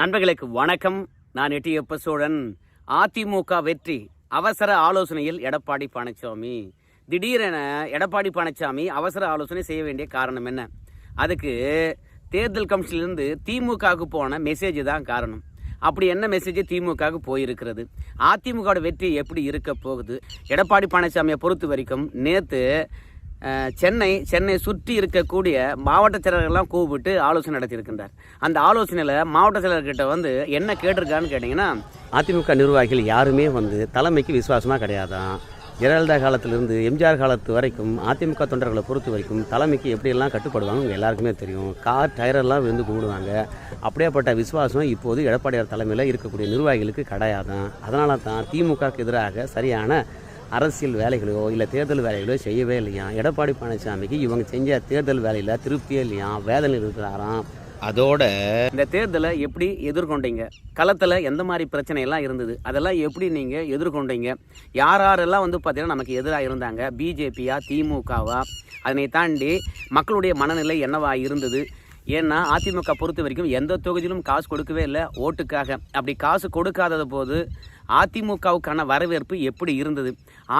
நண்பர்களுக்கு வணக்கம். நான் எட்டியப்ப சோழன். அதிமுக வெற்றி. அவசர ஆலோசனையில் எடப்பாடி பழனிசாமி திடீரென எடப்பாடி பழனிசாமி அவசர ஆலோசனை செய்ய வேண்டிய காரணம் என்ன? அதுக்கு தேர்தல் கமிஷன்லேருந்து திமுகவுக்கு போன மெசேஜ் தான் காரணம். அப்படி என்ன மெசேஜ் திமுகவுக்கு போயிருக்கிறது? அதிமுகவோட வெற்றி எப்படி இருக்க போகுது? எடப்பாடி பழனிசாமியை பொறுத்த வரைக்கும் நேற்று சென்னை சென்னை சுற்றி இருக்கக்கூடிய மாவட்ட செயலர்கள்லாம் கூப்பிட்டு ஆலோசனை நடத்தியிருக்கின்றார். அந்த ஆலோசனையில் மாவட்ட செயலர்கிட்ட வந்து என்ன கேட்டிருக்கான்னு கேட்டிங்கன்னா அதிமுக நிர்வாகிகள் யாருமே வந்து தலைமைக்கு விசுவாசமாக கிடையாதான் ஜெயலலிதா காலத்திலிருந்து எம்ஜிஆர் காலத்து வரைக்கும் அதிமுக தொண்டர்களை பொறுத்த வரைக்கும் தலைமைக்கு எப்படியெல்லாம் கட்டுப்படுவாங்க எல்லாருக்குமே தெரியும். கார் டயரெல்லாம் விழுந்து கும்பிடுவாங்க. அப்படியேப்பட்ட விசுவாசம் இப்போது எடப்பாடியார் தலைமையில் இருக்கக்கூடிய நிர்வாகிகளுக்கு கிடையாதான் அதனால தான் திமுகவுக்கு எதிராக சரியான அரசியல் வேலைகளோ இல்லை தேர்தல் வேலைகளோ செய்யவே இல்லையா? எடப்பாடி பழனிசாமிக்கு இவங்க செஞ்ச தேர்தல் வேலையில் திருப்தியே இல்லையா? வேதனை இருக்கிறாராம் அதோட இந்த தேர்தலை எப்படி எதிர்கொண்டீங்க? களத்தில் எந்த மாதிரி பிரச்சனை எல்லாம் இருந்தது? அதெல்லாம் எப்படி நீங்கள் எதிர்கொண்டீங்க? யார் யாரெல்லாம் வந்து பார்த்தீங்கன்னா நமக்கு எதிராக இருந்தாங்க? பிஜேபியா திமுகவா? அதனை தாண்டி மக்களுடைய மனநிலை என்னவா இருந்தது? ஏன்னா அதிமுக பொறுத்த வரைக்கும் எந்த தொகுதியிலும் காசு கொடுக்கவே இல்லை ஓட்டுக்காக. அப்படி காசு கொடுக்காதது போது அதிமுகவுக்கான வரவேற்பு எப்படி இருந்தது?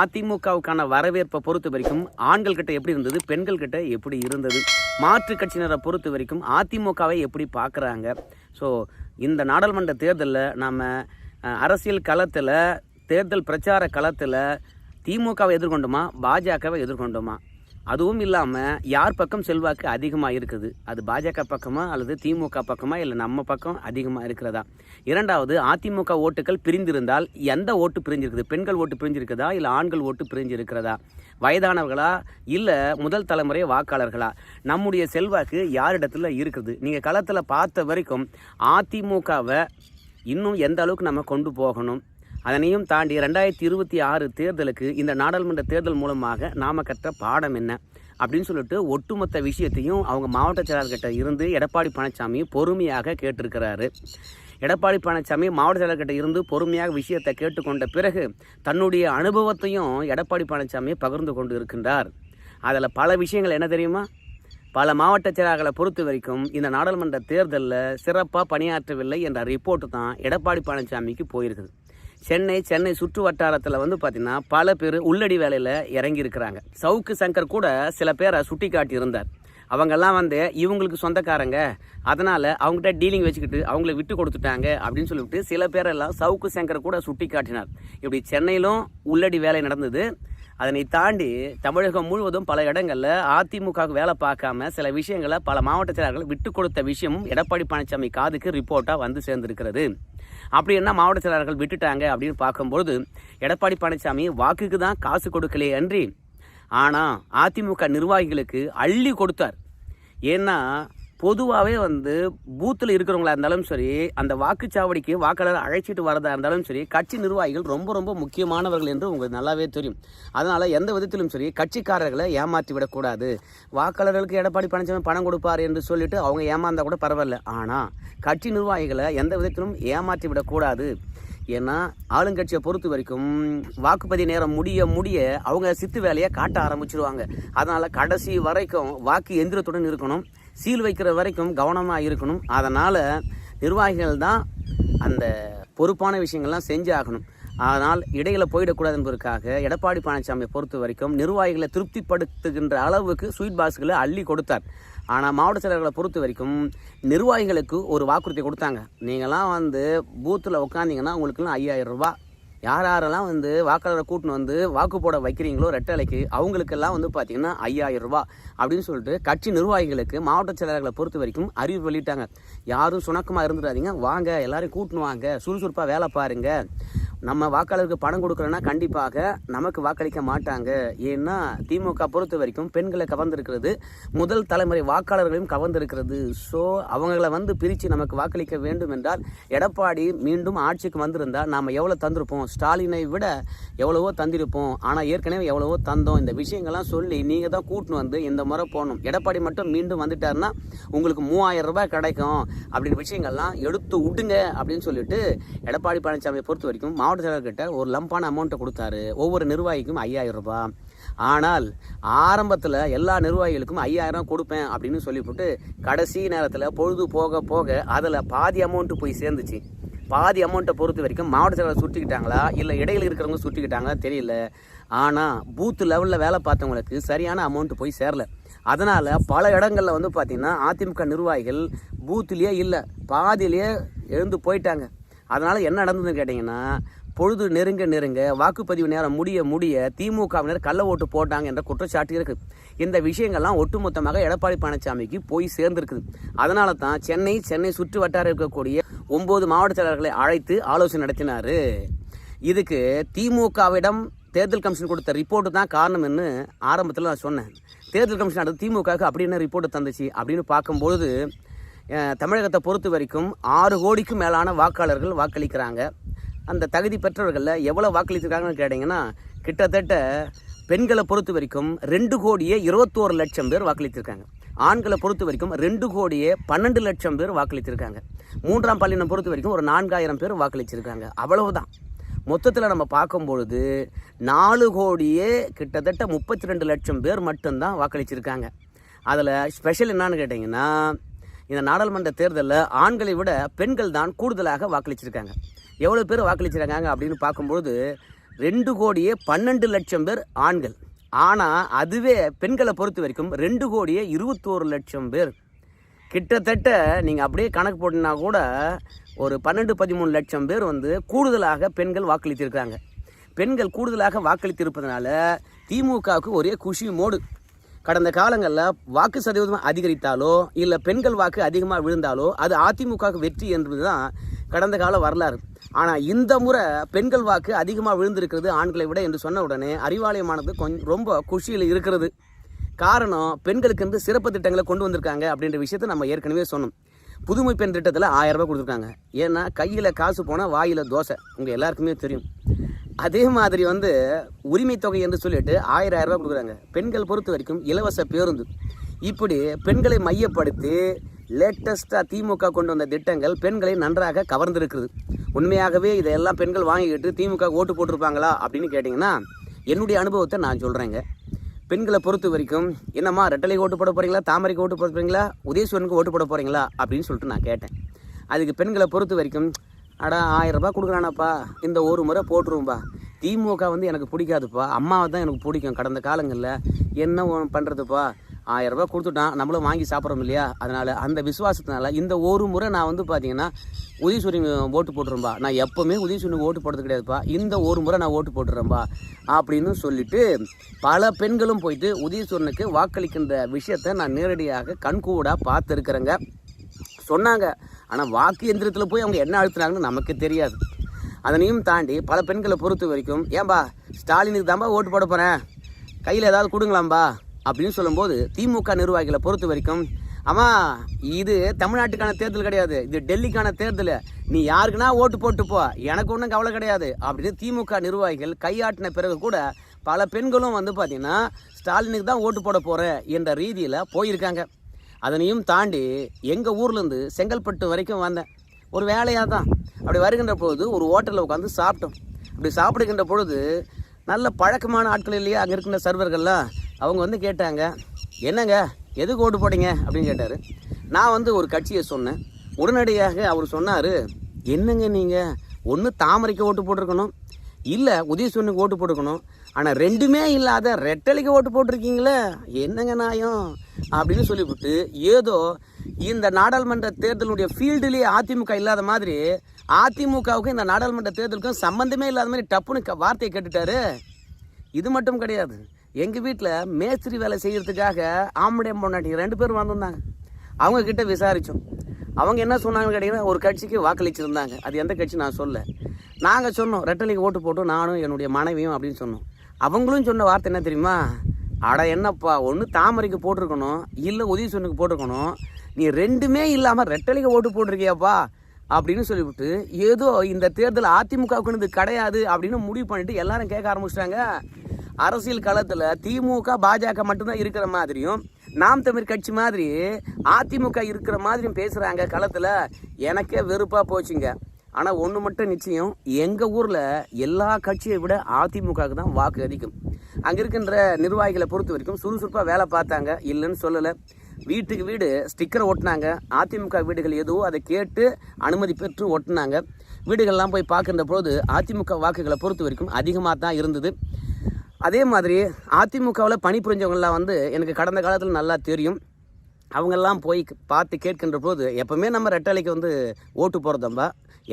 அதிமுகவுக்கான வரவேற்பை பொறுத்த வரைக்கும் ஆண்கள் கிட்ட எப்படி இருந்தது? பெண்கள் கிட்ட எப்படி இருந்தது? மாற்று கட்சியினரை பொறுத்த வரைக்கும் அதிமுகவை எப்படி பார்க்குறாங்க? ஸோ இந்த நாடாளுமன்ற தேர்தலில் நாம் அரசியல் களத்தில் தேர்தல் பிரச்சார களத்தில் திமுகவை எதிர்கொண்டோமா? பாஜகவை எதிர்கொண்டோமா? அதுவும் இல்லாமல் யார் பக்கம் செல்வாக்கு அதிகமாக இருக்குது? அது பாஜக பக்கமா அல்லது திமுக பக்கமா இல்லை நம்ம பக்கம் அதிகமாக இருக்கிறதா? இரண்டாவது அதிமுக ஓட்டுகள் பிரிந்திருந்தால் எந்த ஓட்டு பிரிஞ்சிருக்குது? பெண்கள் ஓட்டு பிரிஞ்சிருக்குதா? இல்லை ஆண்கள் ஓட்டு பிரிஞ்சிருக்கிறதா? வயதானவர்களா? இல்லை முதல் தலைமுறை வாக்காளர்களா? நம்முடைய செல்வாக்கு யாரிடத்துல இருக்குது? நீங்கள் களத்தில் பார்த்த வரைக்கும் அதிமுகவை இன்னும் எந்த அளவுக்கு நம்ம கொண்டு போகணும்? அதனையும் தாண்டி ரெண்டாயிரத்தி இருபத்தி ஆறு தேர்தலுக்கு இந்த நாடாளுமன்ற தேர்தல் மூலமாக நாம கற்ற பாடம் என்ன அப்படின்னு சொல்லிட்டு ஒட்டுமொத்த விஷயத்தையும் அவங்க மாவட்ட செயலாளர்கிட்ட இருந்து எடப்பாடி பழனிசாமி பொறுமையாக கேட்டிருக்கிறாரு. எடப்பாடி பழனிசாமி மாவட்ட செயலாளர்கிட்ட இருந்து பொறுமையாக விஷயத்தை கேட்டுக்கொண்ட பிறகு தன்னுடைய அனுபவத்தையும் எடப்பாடி பழனிசாமி பகிர்ந்து கொண்டு இருக்கின்றார். அதில் பல விஷயங்கள் என்ன தெரியுமா? பல மாவட்ட செயலாளர்களை பொறுத்த வரைக்கும் இந்த நாடாளுமன்ற தேர்தலில் சிறப்பாக பணியாற்றவில்லை என்ற ரிப்போர்ட்டு தான் எடப்பாடி பழனிசாமிக்கு போயிருக்குது. சென்னை சென்னை சுற்று வட்டாரத்தில் வந்து பார்த்திங்கன்னா பல பேர் உள்ளடி வேலையில் இறங்கி இருக்கிறாங்க சவுக்கு சங்கர் கூட சில பேரை சுட்டி காட்டியிருந்தார். அவங்கெல்லாம் வந்து இவங்களுக்கு சொந்தக்காரங்க. அதனால் அவங்ககிட்ட டீலிங் வச்சுக்கிட்டு அவங்கள விட்டு கொடுத்துட்டாங்க அப்படின்னு சொல்லிவிட்டு சில பேரெல்லாம் சவுக்கு சங்கர் கூட சுட்டி காட்டினார். இப்படி சென்னையிலும் உள்ளடி வேலை நடந்தது. அதனை தாண்டி தமிழகம் முழுவதும் பல இடங்களில் அதிமுகவுக்கு வேலை பார்க்காம சில விஷயங்களை பல மாவட்ட செயலாளர்கள் விட்டு கொடுத்த விஷயமும் எடப்பாடி பழனிசாமி காதுக்கு ரிப்போர்ட்டாக வந்து சேர்ந்திருக்கிறது. அப்படி என்ன மாவட்ட செயலாளர்கள் விட்டுட்டாங்க அப்படின்னு பார்க்கும்பொழுது எடப்பாடி பழனிசாமி வாக்குக்கு தான் காசு கொடுக்கலையே அன்றி ஆனால் அதிமுக நிர்வாகிகளுக்கு அள்ளி கொடுத்தார். ஏன்னா பொதுவாகவே வந்து பூத்தில் இருக்கிறவங்களா இருந்தாலும் சரி அந்த வாக்குச்சாவடிக்கு வாக்காளர் அழைச்சிட்டு வரதா இருந்தாலும் சரி கட்சி நிர்வாகிகள் ரொம்ப ரொம்ப முக்கியமானவர்கள் என்று உங்களுக்கு நல்லாவே தெரியும். அதனால் எந்த விதத்திலும் சரி கட்சிக்காரர்களை ஏமாற்றி விடக்கூடாது. வாக்காளர்களுக்கு எடப்பாடி பழனிசாமி பணம் கொடுப்பார் என்று சொல்லிட்டு அவங்க ஏமாந்தால் கூட பரவாயில்ல. ஆனால் கட்சி நிர்வாகிகளை எந்த விதத்திலும் ஏமாற்றி விடக்கூடாது. ஏன்னா ஆளுங்கட்சியை பொறுத்த வரைக்கும் வாக்குப்பதிவு நேரம் முடிய முடிய அவங்க சித்து வேலையை காட்ட ஆரம்பிச்சிருவாங்க. அதனால் கடைசி வரைக்கும் வாக்கு எந்திரத்துடன் இருக்கணும். சீல் வைக்கிற வரைக்கும் கவனமாக இருக்கணும். அதனால் நிர்வாகிகள் தான் அந்த பொறுப்பான விஷயங்கள்லாம் செஞ்சு ஆகணும். ஆனால் இடையில போயிடக்கூடாது என்பதற்காக எடப்பாடி பழனிசாமியை பொறுத்த வரைக்கும் நிர்வாகிகளை திருப்திப்படுத்துகின்ற அளவுக்கு ஸ்வீட் பாக்ஸ்களை அள்ளி கொடுத்தார். ஆனால் மாவட்ட செயலர்களை பொறுத்த வரைக்கும் நிர்வாகிகளுக்கு ஒரு வாக்குறுதி கொடுத்தாங்க. நீங்களாம் வந்து பூத்தில் உட்காந்திங்கன்னா உங்களுக்குலாம் ஐயாயிரம் ரூபா யார் யாரெல்லாம் வந்து வாக்காளரை கூட்டின்னு வந்து வாக்கு போட வைக்கிறீங்களோ ரெட்டலைக்கு அவங்களுக்கெல்லாம் வந்து பார்த்தீங்கன்னா ஐயாயிரம் ரூபா அப்படின்னு சொல்லிட்டு கட்சி நிர்வாகிகளுக்கு மாவட்ட செயலாளர்களை பொறுத்த வரைக்கும் அறிவிப்பு வெளியிட்டாங்க. யாரும் சுணக்கமாக இருந்துடாதீங்க. வாங்க எல்லாரையும் கூட்டின்னு வாங்க. சுறுசுறுப்பாக வேலை பாருங்கள் நம்ம வாக்காளருக்கு பணம் கொடுக்குறோன்னா கண்டிப்பாக நமக்கு வாக்களிக்க மாட்டாங்க. ஏன்னா திமுக பொறுத்த வரைக்கும் பெண்களை கவர்ந்திருக்கிறது முதல் தலைமுறை வாக்காளர்களையும் கவர்ந்திருக்கிறது. ஸோ அவங்கள வந்து பிரித்து நமக்கு வாக்களிக்க வேண்டும் என்றால் எடப்பாடி மீண்டும் ஆட்சிக்கு வந்திருந்தால் நாம் எவ்வளோ தந்திருப்போம்? ஸ்டாலினை விட எவ்வளவோ தந்திருப்போம். ஆனால் ஏற்கனவே எவ்வளவோ தந்தோம். இந்த விஷயங்கள்லாம் சொல்லி நீங்கள் தான் கூட்டின்னு வந்து இந்த முறை போகணும் எடப்பாடி மட்டும் மீண்டும் வந்துட்டார்னா உங்களுக்கு மூவாயிரம் ரூபாய் கிடைக்கும். அப்படின்ற விஷயங்கள்லாம் எடுத்து விடுங்க அப்படின்னு சொல்லிட்டு எடப்பாடி பழனிசாமியை பொறுத்த வரைக்கும் மாவட்ட செயலர்கிட்ட ஒரு லம்பான அமௌண்ட்டை கொடுத்தாரு. ஒவ்வொரு நிர்வாகிக்கும் ஐயாயிரம் ரூபாய். ஆனால் ஆரம்பத்தில் எல்லா நிர்வாகிகளுக்கும் ஐயாயிரம் கொடுப்பேன் அப்படின்னு சொல்லிவிட்டு கடைசி நேரத்தில் பொழுது போக போக அதில் பாதி அமௌண்ட்டு போய் சேர்ந்துச்சு. பாதி அமௌண்ட்டை பொறுத்த வரைக்கும் மாவட்ட செயலாளர் சுட்டிக்கிட்டாங்களா? இல்லை இடையில இருக்கிறவங்க சுட்டிக்கிட்டாங்களா? தெரியல. ஆனால் பூத் லெவலில் வேலை பார்த்தவங்களுக்கு சரியான அமௌண்ட் போய் சேரல. அதனால் பல இடங்களில் வந்து பார்த்திங்கன்னா அதிமுக நிர்வாகிகள் பூத்துலேயே இல்லை பாதியிலேயே எழுந்து போயிட்டாங்க. அதனால் என்ன நடந்ததுன்னு கேட்டிங்கன்னா பொழுது நெருங்க நெருங்க வாக்குப்பதிவு நேரம் முடிய முடிய திமுகவினர் கள்ள ஓட்டு போட்டாங்க என்ற குற்றச்சாட்டு இருக்குது இந்த விஷயங்கள்லாம் ஒட்டுமொத்தமாக எடப்பாடி பழனிசாமிக்கு போய் சேர்ந்துருக்குது. அதனால தான் சென்னை சென்னை சுற்று வட்டாரம் இருக்கக்கூடிய ஒன்பது மாவட்ட செயலர்களை அழைத்து ஆலோசனை நடத்தினார். இதுக்கு திமுகவிடம் தேர்தல் கமிஷன் கொடுத்த ரிப்போர்ட்டு தான் காரணம்னு ஆரம்பத்தில் நான் சொன்னேன். தேர்தல் கமிஷன் அடுத்து திமுகவுக்கு அப்படி என்ன ரிப்போர்ட்டு தந்துச்சு அப்படின்னு பார்க்கும்பொழுது தமிழகத்தை பொறுத்த வரைக்கும் ஆறு கோடிக்கும் மேலான வாக்காளர்கள் வாக்களிக்கிறாங்க. அந்த தகுதி பெற்றவர்களில் எவ்வளோ வாக்களித்திருக்காங்கன்னு கேட்டிங்கன்னா கிட்டத்தட்ட பெண்களை பொறுத்த வரைக்கும் ரெண்டு கோடியே இருபத்தோரு லட்சம் பேர் வாக்களித்திருக்காங்க ஆண்களை பொறுத்த வரைக்கும் ரெண்டு கோடியே பன்னெண்டு லட்சம் பேர் வாக்களித்திருக்காங்க மூன்றாம் பாலினம் பொறுத்த வரைக்கும் ஒரு நான்காயிரம் பேர் வாக்களிச்சிருக்காங்க. அவ்வளவுதான். மொத்தத்தில் நம்ம பார்க்கும்பொழுது நாலு கோடியே கிட்டத்தட்ட முப்பத்தி ரெண்டு லட்சம் பேர் மட்டும்தான் வாக்களிச்சிருக்காங்க. அதில் ஸ்பெஷல் என்னன்னு கேட்டிங்கன்னா இந்த நாடாளுமன்ற தேர்தலில் ஆண்களை விட பெண்கள் தான் கூடுதலாக வாக்களிச்சிருக்காங்க. எவ்வளோ பேர் வாக்களிச்சிருக்காங்க அப்படின்னு பார்க்கும்பொழுது ரெண்டு கோடியே பன்னெண்டு லட்சம் பேர் ஆண்கள். ஆனால் அதுவே பெண்களை பொறுத்த வரைக்கும் ரெண்டு கோடியே இருபத்தோரு லட்சம் பேர். கிட்டத்தட்ட நீங்கள் அப்படியே கணக்கு போட்டினா கூட ஒரு பன்னெண்டு பதிமூணு லட்சம் பேர் வந்து கூடுதலாக பெண்கள் வாக்களித்திருக்காங்க பெண்கள் கூடுதலாக வாக்களித்திருப்பதனால திமுகவுக்கு ஒரே குஷி மோடு. கடந்த காலங்களில் வாக்கு சதவீதம் அதிகரித்தாலோ இல்லை பெண்கள் வாக்கு அதிகமாக விழுந்தாலோ அது அதிமுகவுக்கு வெற்றி என்பது தான் கடந்த கால வரலாறு. ஆனால் இந்த முறை பெண்கள் வாக்கு அதிகமாக விழுந்திருக்கிறது ஆண்களை விட என்று சொன்ன உடனே அறிவாலயமானது கொஞ்சம் ரொம்ப குஷியில் இருக்கிறது. காரணம் பெண்களுக்கு வந்து சிறப்பு திட்டங்களை கொண்டு வந்திருக்காங்க அப்படின்ற விஷயத்த நம்ம ஏற்கனவே சொன்னோம். புதுமை பெண் திட்டத்தில் ஆயிரம் ரூபாய் கொடுத்துருக்காங்க. ஏன்னா கையில் காசு போனால் வாயில் தோசை. உங்கள் எல்லாருக்குமே தெரியும். அதே மாதிரி வந்து உரிமை தொகை என்று சொல்லிட்டு ஆயிரம் ஆயிரம் ரூபாய் கொடுக்குறாங்க. பெண்கள் பொறுத்த வரைக்கும் இலவச பேருந்து. இப்படி பெண்களை மையப்படுத்தி லேட்டஸ்ட்டாக திமுக கொண்டு வந்த திட்டங்கள் பெண்களை நன்றாக கவர்ந்திருக்குது உண்மையாகவே இதையெல்லாம் பெண்கள் வாங்கிக்கிட்டு திமுக ஓட்டு போட்டிருப்பாங்களா அப்படின்னு கேட்டிங்கன்னா என்னுடைய அனுபவத்தை நான் சொல்கிறேங்க பெண்களை பொறுத்த வரைக்கும் என்னம்மா ரெட்டலைக்கு ஓட்டு போட போகிறீங்களா தாமரைக்கு ஓட்டு போட போகிறீங்களா உதயசூரனுக்கு ஓட்டு போட போகிறீங்களா அப்படின்னு சொல்லிட்டு நான் கேட்டேன். அதுக்கு பெண்களை பொறுத்த வரைக்கும் அடா ஆயிரம் ரூபாய் கொடுக்குறானப்பா இந்த ஒரு முறை போட்டுருவோம்பா. திமுக வந்து எனக்கு பிடிக்காதுப்பா அம்மாவை தான் எனக்கு பிடிக்கும் கடந்த காலங்களில். என்ன பண்ணுறதுப்பா ஆயிரம் ரூபாய் கொடுத்துட்டான் நம்மளும் வாங்கி சாப்பிட்றோம் இல்லையா? அதனால் அந்த விசுவாசத்தினால இந்த ஒரு முறை நான் வந்து பார்த்தீங்கன்னா உதயசூரியன் ஓட்டு போட்டுரும்பா நான் எப்போவுமே உதயசூரியனுக்கு ஓட்டு போடுறது கிடையாதுப்பா. இந்த ஒரு முறை நான் ஓட்டு போட்டுறேன்பா அப்படின்னு சொல்லிட்டு பல பெண்களும் போயிட்டு உதயசூரனுக்கு வாக்களிக்கின்ற விஷயத்தை நான் நேரடியாக கண்கூடாக பார்த்துருக்குறேங்க. சொன்னாங்க. ஆனால் வாக்கு எந்திரத்தில் போய் அவங்க என்ன அழுத்துனாங்கன்னு நமக்கு தெரியாது. அதனையும் தாண்டி பல பெண்களை பொறுத்த வரைக்கும் ஏன்பா ஸ்டாலினுக்கு தான்பா ஓட்டு போட போகிறேன் கையில் ஏதாவது கொடுங்களாம்பா? அப்படின்னு சொல்லும்போது திமுக நிர்வாகிகளை பொறுத்த வரைக்கும் அம்மா இது தமிழ்நாட்டுக்கான தேர்தல் கிடையாது. இது டெல்லிக்கான தேர்தல். நீ யாருக்குன்னா ஓட்டு போட்டு போ. எனக்கு ஒன்றும் கவலை கிடையாது. அப்படின்னு திமுக நிர்வாகிகள் கையாட்டின பிறகு கூட பல பெண்களும் வந்து பார்த்தீங்கன்னா ஸ்டாலினுக்கு தான் ஓட்டு போட போகிறேன் என்ற ரீதியில் போயிருக்காங்க. அதனையும் தாண்டி எங்கள் ஊர்லேருந்து செங்கல்பட்டு வரைக்கும் வந்தேன். ஒரு வேலையாக தான். அப்படி வருகின்ற பொழுது ஒரு ஹோட்டலில் உட்காந்து சாப்பிட்டோம். அப்படி சாப்பிடுகின்ற பொழுது நல்ல பழக்கமான ஆட்கள் இல்லையா? அங்கே இருக்கின்ற சர்வர்கள்லாம் அவங்க வந்து கேட்டாங்க என்னங்க எதுக்கு ஓட்டு போட்டீங்க? அப்படின்னு கேட்டார். நான் வந்து ஒரு கட்சியை சொன்னேன். உடனடியாக அவர் சொன்னார் என்னங்க நீங்கள் ஒன்று தாமரைக்கு ஓட்டு போட்டிருக்கணும். இல்லை உதயசூரனுக்கு ஓட்டு போட்டுக்கணும் ஆனால் ரெண்டுமே இல்லாத ரெட்டலைக்கு ஓட்டு போட்டிருக்கீங்களே என்னங்க நாயம் அப்படின்னு சொல்லிவிட்டு ஏதோ இந்த நாடாளுமன்ற தேர்தலுடைய ஃபீல்டுலேயே அதிமுக இல்லாத மாதிரி அதிமுகவுக்கும் இந்த நாடாளுமன்ற தேர்தலுக்கும் சம்மந்தமே இல்லாத மாதிரி டப்புன்னு வார்த்தையை கேட்டுட்டாரு. இது மட்டும் கிடையாது. எங்கள் வீட்டில் மேஸ்திரி வேலை செய்கிறதுக்காக ஆம்பளை பொண்டாட்டி ரெண்டு பேரும் வந்திருந்தாங்க. அவங்கக்கிட்ட விசாரித்தோம் அவங்க என்ன சொன்னாங்கன்னு கேட்டிங்கன்னா ஒரு கட்சிக்கு வாக்களிச்சிருந்தாங்க. அது எந்த கட்சி நான் சொல்ல நாங்கள் சொன்னோம் ரெட்டலைக்கு ஓட்டு போட்டோம் நானும் என்னுடைய மனைவியும் அப்படின்னு சொன்னோம். அவங்களும் சொன்ன வார்த்தை என்ன தெரியுமா? அட என்னப்பா ஒன்று தாமரைக்கு போட்டிருக்கணும் இல்லை உதயசூரனுக்கு போட்டிருக்கணும். நீ ரெண்டுமே இல்லாமல் ரெட்டலைக்கு ஓட்டு போட்டிருக்கியாப்பா? அப்படின்னு சொல்லிவிட்டு ஏதோ இந்த தேர்தல் அதிமுகவுக்குன்னு இது கிடையாது அப்படின்னு முடிவு பண்ணிட்டு எல்லாரும் கேட்க ஆரம்பிச்சிட்டாங்க. அரசியல் களத்தில் திமுக பாஜக மட்டும்தான் இருக்கிற மாதிரியும் நாம் தமிழ் கட்சி மாதிரி அதிமுக இருக்கிற மாதிரியும் பேசுகிறாங்க களத்தில். எனக்கே வெறுப்பாக போச்சுங்க. ஆனால் ஒன்று மட்டும் நிச்சயம் எங்கள் ஊரில் எல்லா கட்சியை விட அதிமுகவுக்கு தான் வாக்கு அதிகம். அங்கே இருக்கின்ற நிர்வாகிகளை பொறுத்த வரைக்கும் சுறுசுறுப்பாக வேலை பார்த்தாங்க. இல்லைன்னு சொல்லலை. வீட்டுக்கு வீடு ஸ்டிக்கரை ஒட்டினாங்க. அதிமுக வீடுகள் எதுவோ அதை கேட்டு அனுமதி பெற்று ஒட்டினாங்க. வீடுகள்லாம் போய் பார்க்கின்ற பொழுது அதிமுக வாக்குகளை பொறுத்த வரைக்கும் அதிகமாக தான் இருந்தது. அதே மாதிரி அதிமுகவில் பணிபுரிஞ்சவங்களாம் வந்து எனக்கு கடந்த காலத்தில் நல்லா தெரியும். அவங்கெல்லாம் போய் பார்த்து கேட்கின்ற போது எப்போவுமே நம்ம ரெட்டலைக்கு வந்து ஓட்டு போகிறதம்பா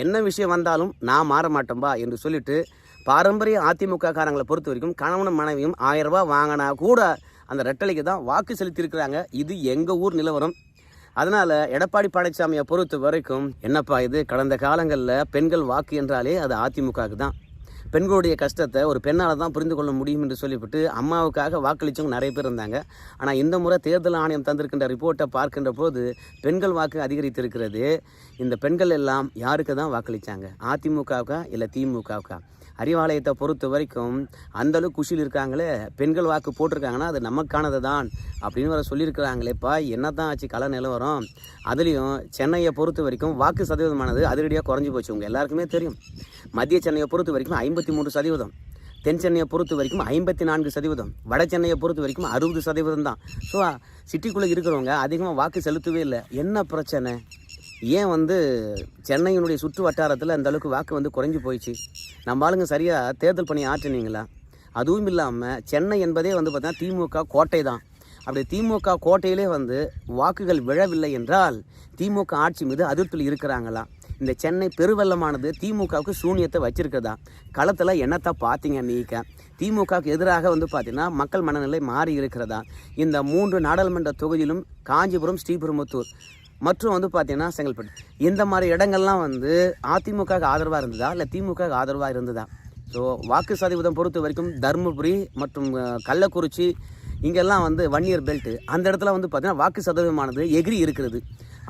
என்ன விஷயம் வந்தாலும் நான் மாற மாட்டோம்பா என்று சொல்லிட்டு பாரம்பரிய அதிமுக காரங்களை பொறுத்த வரைக்கும் கணவனும் மனைவியும் ஆயிரம் ரூபா வாங்கினா கூட அந்த ரெட்டலைக்கு தான் வாக்கு செலுத்தியிருக்கிறாங்க. இது எங்கள் ஊர் நிலவரம். அதனால் எடப்பாடி பழனிசாமியை பொறுத்த வரைக்கும் என்னப்பா இது? கடந்த காலங்களில் பெண்கள் வாக்கு என்றாலே அது அதிமுகவுக்கு தான். பெண்களுடைய கஷ்டத்தை ஒரு பெண்ணால் தான் புரிந்து கொள்ள முடியும் என்று சொல்லிவிட்டு அம்மாவுக்காக வாக்களித்தவங்க நிறைய பேர் இருந்தாங்க. ஆனால் இந்த முறை தேர்தல் ஆணையம் தந்திருக்கின்ற ரிப்போர்ட்டை பார்க்கின்ற போது பெண்கள் வாக்கு அதிகரித்திருக்கிறது. இந்த பெண்கள் எல்லாம் யாருக்கு தான் வாக்களித்தாங்க அதிமுகவுக்கா இல்லை திமுகவுக்கா? அறிவாலயத்தை பொறுத்த வரைக்கும் அந்தளவுக்கு குஷியில் இருக்காங்களே பெண்கள் வாக்கு போட்டிருக்காங்கன்னா அது நமக்கானது தான் அப்படின்னு வர சொல்லியிருக்கிறாங்களேப்பா என்ன தான் ஆச்சு கல நிலவரம்? அதுலேயும் சென்னையை பொறுத்த வரைக்கும் வாக்கு சதவீதமானது அதிரடியாக குறைஞ்சி போச்சு. உங்கள் எல்லாருக்குமே தெரியும். மத்திய சென்னையை பொறுத்த வரைக்கும் ஐம்பத்தி மூன்று சதவீதம். தென் சென்னையை பொறுத்த வரைக்கும் ஐம்பத்தி நான்கு சதவீதம். வட சென்னையை பொறுத்த வரைக்கும் அறுபது சதவீதம் தான். ஸோ சிட்டிக்குள்ளே இருக்கிறவங்க அதிகமாக வாக்கு செலுத்தவே இல்லை. என்ன பிரச்சனை? ஏன் வந்து சென்னையினுடைய சுற்று வட்டாரத்தில் அந்த அளவுக்கு வாக்கு வந்து குறைஞ்சி போயிடுச்சு நம்ம ஆளுங்க சரியாக தேர்தல் பணி ஆற்றினீங்களா? அதுவும் இல்லாமல் சென்னை என்பதே வந்து பார்த்தீங்கன்னா திமுக கோட்டை தான். அப்படி திமுக கோட்டையிலே வந்து வாக்குகள் விழவில்லை என்றால் திமுக ஆட்சி மீது அதிருப்தியில் இருக்கிறாங்களா? இந்த சென்னை பெருவெள்ளமானது திமுகவுக்கு சூனியத்தை வச்சிருக்கிறதா களத்தில் என்னத்தை பார்த்தீங்க நீக்க திமுகவுக்கு எதிராக வந்து பார்த்தீங்கன்னா மக்கள் மனநிலை மாறி இருக்கிறதா? இந்த மூன்று நாடாளுமன்ற தொகுதியிலும் காஞ்சிபுரம் ஸ்ரீபெரும்புத்தூர் மற்றும் வந்து பார்த்தீங்கன்னா செங்கல்பட்டு. இந்த மாதிரி இடங்கள்லாம் வந்து அதிமுகவுக்கு ஆதரவாக இருந்ததா? இல்லை திமுக ஆதரவாக இருந்ததா? ஸோ வாக்கு சதவீதம் பொறுத்த வரைக்கும் தருமபுரி மற்றும் கள்ளக்குறிச்சி இங்கெல்லாம் வந்து வன்னியர் பெல்ட்டு அந்த இடத்துல வந்து பார்த்தீங்கன்னா வாக்கு சதவீதமானது எகிரி இருக்கிறது.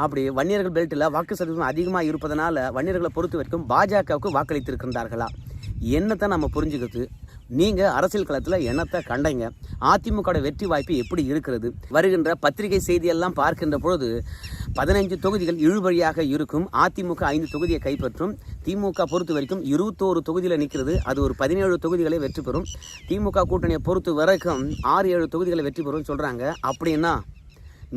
அப்படி வன்னியர்கள் பெல்ட்டில் வாக்கு சதவீதம் அதிகமாக இருப்பதனால வன்னியர்களை பொறுத்த வரைக்கும் பாஜகவுக்கு வாக்களித்திருக்கின்றார்களா? என்னத்தை நம்ம புரிஞ்சுக்கிறது? நீங்கள் அரசியல் களத்தில் என்னத்தை கண்டைங்க? அதிமுக வெற்றி வாய்ப்பு எப்படி இருக்கிறது? வருகின்ற பத்திரிகை செய்தியெல்லாம் பார்க்கின்ற பொழுது பதினைஞ்சு தொகுதிகள் இழுபறியாக இருக்கும். அதிமுக ஐந்து தொகுதியை கைப்பற்றும். திமுக பொறுத்த வரைக்கும் இருபத்தோரு தொகுதியில் நிற்கிறது. அது ஒரு பதினேழு தொகுதிகளை வெற்றி பெறும். திமுக கூட்டணியை பொறுத்த வரைக்கும் ஆறு ஏழு தொகுதிகளை வெற்றி பெறும் சொல்கிறாங்க அப்படின்னா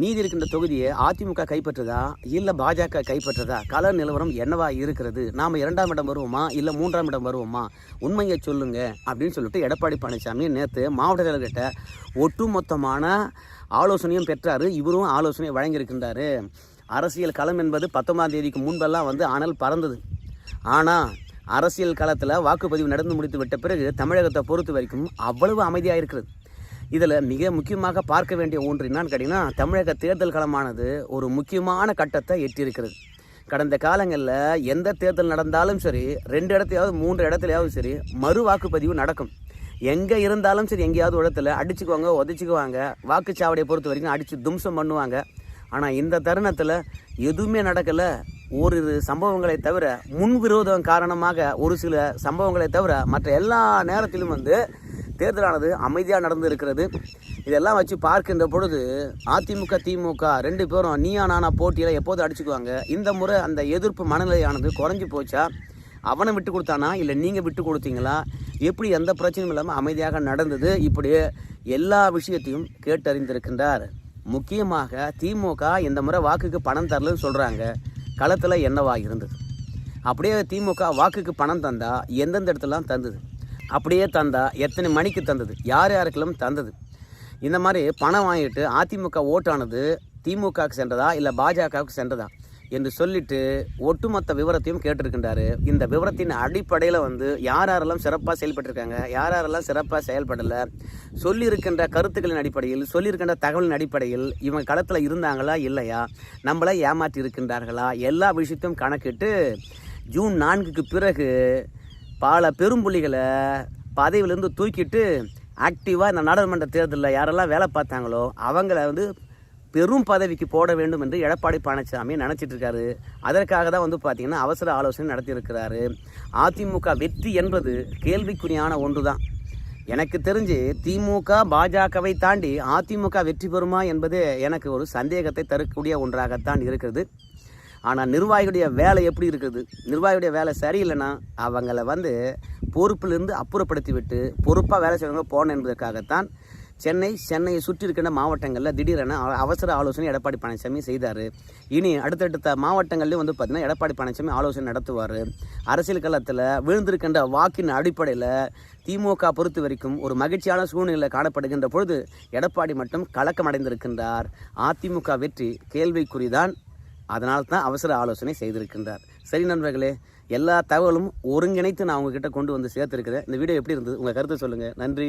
மீதி இருக்கின்ற தொகுதியை அதிமுக கைப்பற்றுதா? இல்லை பாஜக கைப்பற்றதா? கள நிலவரம் என்னவா இருக்கிறது? நாம் இரண்டாம் இடம் வருவோமா? இல்லை மூன்றாம் இடம் வருவோமா? உண்மையை சொல்லுங்க அப்படின்னு சொல்லிட்டு எடப்பாடி பழனிசாமி நேற்று மாவட்ட செயலர்கிட்ட ஒட்டுமொத்தமான ஆலோசனையும் பெற்றார். இவரும் ஆலோசனை வழங்கியிருக்கின்றாரு. அரசியல் களம் என்பது பத்தொன்பதாம் தேதிக்கு முன்பெல்லாம் வந்து அனல் பறந்தது. ஆனால் அரசியல் களத்தில் வாக்குப்பதிவு நடந்து முடித்து விட்ட பிறகு தமிழகத்தை பொறுத்த வரைக்கும் அவ்வளவு அமைதியாக இருக்கிறது. இதில் மிக முக்கியமாக பார்க்க வேண்டிய ஒன்று என்னன்னு கேட்டிங்கன்னா தமிழக தேர்தல் களமானது ஒரு முக்கியமான கட்டத்தை எட்டியிருக்கிறது. கடந்த காலங்களில் எந்த தேர்தல் நடந்தாலும் சரி ரெண்டு இடத்தையாவது மூன்று இடத்துலையாவது சரி மறு வாக்குப்பதிவு நடக்கும். எங்கே இருந்தாலும் சரி எங்கேயாவது இடத்துல அடிச்சுக்குவாங்க உதச்சிக்குவாங்க வாக்குச்சாவடியை பொறுத்த வரைக்கும் அடித்து தும்சம் பண்ணுவாங்க. ஆனால் இந்த தருணத்தில் எதுவுமே நடக்கலை. ஓரிரு சம்பவங்களை தவிர முன்விரோதம் காரணமாக ஒரு சில சம்பவங்களை தவிர மற்ற எல்லா நேரத்திலும் வந்து தேர்தலானது அமைதியாக நடந்து இருக்கிறது இதெல்லாம் வச்சு பார்க்கின்ற பொழுது அதிமுக திமுக ரெண்டு பேரும் நீயா நானா போட்டியில் எப்போதும் அடிச்சுக்குவாங்க? இந்த முறை அந்த எதிர்ப்பு மனநிலையானது குறைஞ்சி போச்சா? அவனை விட்டு கொடுத்தானா? இல்லை நீங்கள் விட்டு கொடுத்தீங்களா? எப்படி எந்த பிரச்சனையும் இல்லாமல் அமைதியாக நடந்தது? இப்படி எல்லா விஷயத்தையும் கேட்டறிந்திருக்கின்றார். முக்கியமாக திமுக இந்த முறை வாக்குக்கு பணம் தரலன்னு சொல்கிறாங்க களத்தில் என்னவாக இருந்தது? அப்படியே திமுக வாக்குக்கு பணம் தந்தால் எந்தெந்த இடத்துலலாம் தந்தது? அப்படியே தந்தா எத்தனை மணிக்கு தந்தது? யார் யாருக்கெல்லாம் தந்தது? இந்த மாதிரி பணம் வாங்கிட்டு அதிமுக ஓட்டானது திமுகவுக்கு சென்றதா? இல்லை பாஜகவுக்கு சென்றதா? என்று சொல்லிட்டு ஒட்டுமொத்த விவரத்தையும் கேட்டிருக்கின்றாரு. இந்த விவரத்தின் அடிப்படையில் வந்து யார் யாரெல்லாம் சிறப்பாக செயல்பட்டிருக்காங்க யார் யாரெல்லாம் சிறப்பாக செயல்படலை சொல்லியிருக்கின்ற கருத்துக்களின் அடிப்படையில் சொல்லியிருக்கின்ற தகவலின் அடிப்படையில் இவங்க களத்தில் இருந்தாங்களா இல்லையா? நம்மளை ஏமாற்றி இருக்கின்றார்களா எல்லா விஷயத்தையும் கணக்கிட்டு ஜூன் நான்குக்கு பிறகு பல பெரும்புள்ளிகளை பதவியிலேருந்து தூக்கிட்டு ஆக்டிவாக இந்த நாடாளுமன்ற தேர்தலில் யாரெல்லாம் வேலை பார்த்தாங்களோ அவங்கள வந்து பெரும் பதவிக்கு போட வேண்டும் என்று எடப்பாடி பழனிசாமி நினச்சிட்டு இருக்காரு. அதற்காக தான் வந்து பார்த்திங்கன்னா அவசர ஆலோசனை நடத்தியிருக்கிறாரு. அதிமுக வெற்றி என்பது கேள்விக்குறியான ஒன்று தான் எனக்கு தெரிஞ்சு திமுக பாஜகவை தாண்டி அதிமுக வெற்றி பெறுமா என்பது எனக்கு ஒரு சந்தேகத்தை தரக்கூடிய ஒன்றாகத்தான் இருக்கிறது. ஆனால் நிர்வாகியுடைய வேலை எப்படி இருக்குது? நிர்வாகியுடைய வேலை சரியில்லைன்னா அவங்கள வந்து பொறுப்பிலிருந்து அப்புறப்படுத்தி விட்டு பொறுப்பாக வேலை செய்வங்க போன என்பதற்காகத்தான் சென்னை சென்னையை சுற்றி இருக்கின்ற மாவட்டங்களில் திடீரென அவசர ஆலோசனை எடப்பாடி பழனிசாமி செய்தார். இனி அடுத்தடுத்த மாவட்டங்கள்லேயும் வந்து பார்த்திங்கன்னா எடப்பாடி பழனிசாமி ஆலோசனை நடத்துவார். அரசியல் களத்தில் விழுந்திருக்கின்ற வாக்கின் அடிப்படையில் திமுக பொறுத்த வரைக்கும் ஒரு மகிழ்ச்சியான சூழ்நிலை காணப்படுகின்ற பொழுது எடப்பாடி மட்டும் கலக்கமடைந்திருக்கின்றார். அதிமுக வெற்றி கேள்விக்குறிதான். அதனால் தான் அவசர ஆலோசனை செய்திருக்கின்றார். சரி நண்பர்களே எல்லா தகவலும் ஒருங்கிணைத்து நான் உங்ககிட்ட கொண்டு வந்து சேர்த்துருக்கிறேன். இந்த வீடியோ எப்படி இருந்தது? உங்கள் கருத்தை சொல்லுங்கள் நன்றி.